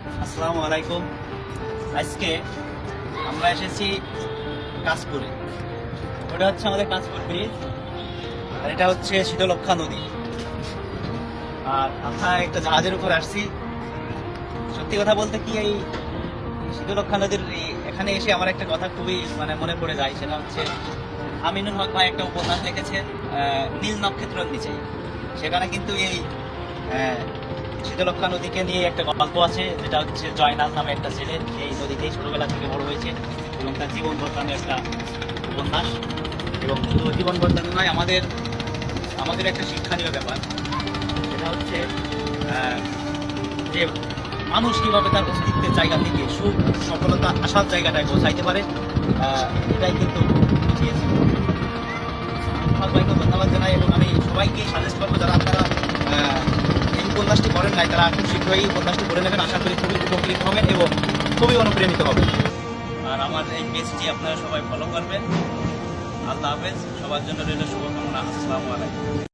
আসসালামু আলাইকুম। আজকে আমরা এসেছি কাশপুরে। ওটা হচ্ছে আমাদের কাশপুর ব্রিজ আর এটা হচ্ছে শীতলক্ষা নদী। আর আমরা একটা জাহাজের উপর আসছি। সত্যি কথা বলতে কি, এই শীতলক্ষা নদীর এখানে এসে আমার একটা কথা খুবই মানে মনে পড়ে যায়, সেটা হচ্ছে আমিনুল হক ভাই একটা উপন্যাস লিখেছেন নীল নক্ষত্রের নিচে। সেখানে কিন্তু এই শীতলক্ষা নদীকে নিয়ে একটা গল্প আছে, যেটা হচ্ছে জয়নাল নামে একটা ছেলে এই নদীতেই ছোটবেলা থেকে বড় হয়েছে এবং তার জীবন বর্তানো একটা উপন্যাস। এবং শুধু জীবন বর্তানো নয়, আমাদের আমাদের একটা শিক্ষণীয় ব্যাপার। সেটা হচ্ছে যে মানুষ কীভাবে তার অস্তিত্বের জায়গা থেকে সুখ, সফলতা আসার জায়গাটায় পৌঁছাইতে পারে এটাই কিন্তু বুঝিয়েছে। ধন্যবাদ জানাই এবং আমি সবাইকে সাজেস্ট করব যারা আপনারা উপন্যাসটি পড়েন নাই, তারা খুব শীঘ্রই উপন্যাসটি পড়ে নেবেন। আশা করি খুবই উপকৃত হবেন এবং খুবই অনুপ্রেরিত হবেন আর আমার এই পেজটি আপনারা সবাই ফলো করবেন। আল্লাহ হাফেজ, সবার জন্য রইল শুভকামনা। আসসালামু আলাইকুম।